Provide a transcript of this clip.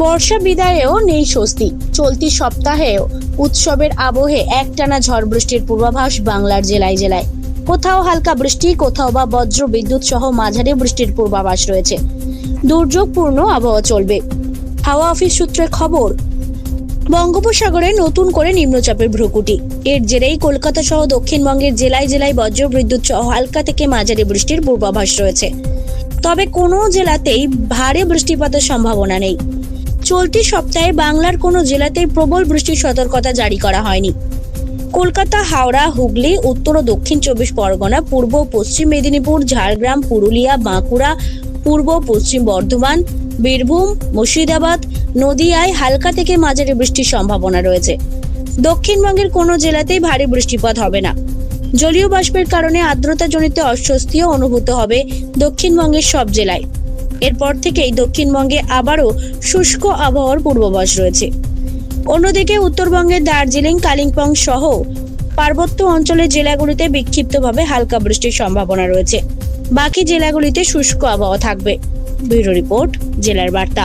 বর্ষা বিদায়েও নেই স্বস্তি। চলতি সপ্তাহেও উৎসবের আবহে একটানা ঝড় বৃষ্টির পূর্বাভাস বাংলার জেলায় জেলায়। কোথাও হালকা বৃষ্টি, কোথাও বা বজ্র বিদ্যুৎ সহ মাঝারি বৃষ্টির পূর্বাভাস রয়েছে। দুর্যোগপূর্ণ আবহাওয়া চলবে। হাওয়া অফিস সূত্রে খবর, বঙ্গোপসাগরে নতুন করে নিম্নচাপের ভ্রুকুটি। এর জেরেই কলকাতা সহ দক্ষিণবঙ্গের জেলায় জেলায় বজ্র বিদ্যুৎ সহ হালকা থেকে মাঝারি বৃষ্টির পূর্বাভাস রয়েছে। তবে কোনো জেলাতেই ভারী বৃষ্টিপাতের সম্ভাবনা নেই। চলতি সপ্তাহে বাংলার কোনো জেলাতেই প্রবল বৃষ্টির সতর্কতা জারি করা হয়নি। কলকাতা, হাওড়া, হুগলি, উত্তর ও দক্ষিণ চব্বিশ পরগনা, পূর্ব পশ্চিম মেদিনীপুর, ঝাড়গ্রাম, পুরুলিয়া, বাঁকুড়া, পূর্ব পশ্চিম বর্ধমান, বীরভূম, মুর্শিদাবাদ, নদিয়ায় হালকা থেকে মাঝারি বৃষ্টির সম্ভাবনা রয়েছে। দক্ষিণবঙ্গের কোনো জেলাতেই ভারী বৃষ্টিপাত হবে না। জলীয় বাষ্পের কারণে আর্দ্রতাজনিত অস্বস্তিও অনুভূত হবে দক্ষিণবঙ্গের সব জেলায়। এরপর থেকেই দক্ষিণবঙ্গে আবারও শুষ্ক আবহাওয়ার পূর্বাভাস রয়েছে। অন্যদিকে উত্তরবঙ্গের দার্জিলিং, কালিম্পং সহ পার্বত্য অঞ্চলের জেলাগুলিতে বিক্ষিপ্তভাবে হালকা বৃষ্টির সম্ভাবনা রয়েছে। বাকি জেলাগুলিতে শুষ্ক আবহাওয়া থাকবে। ব্যুরো রিপোর্ট, জেলার বার্তা।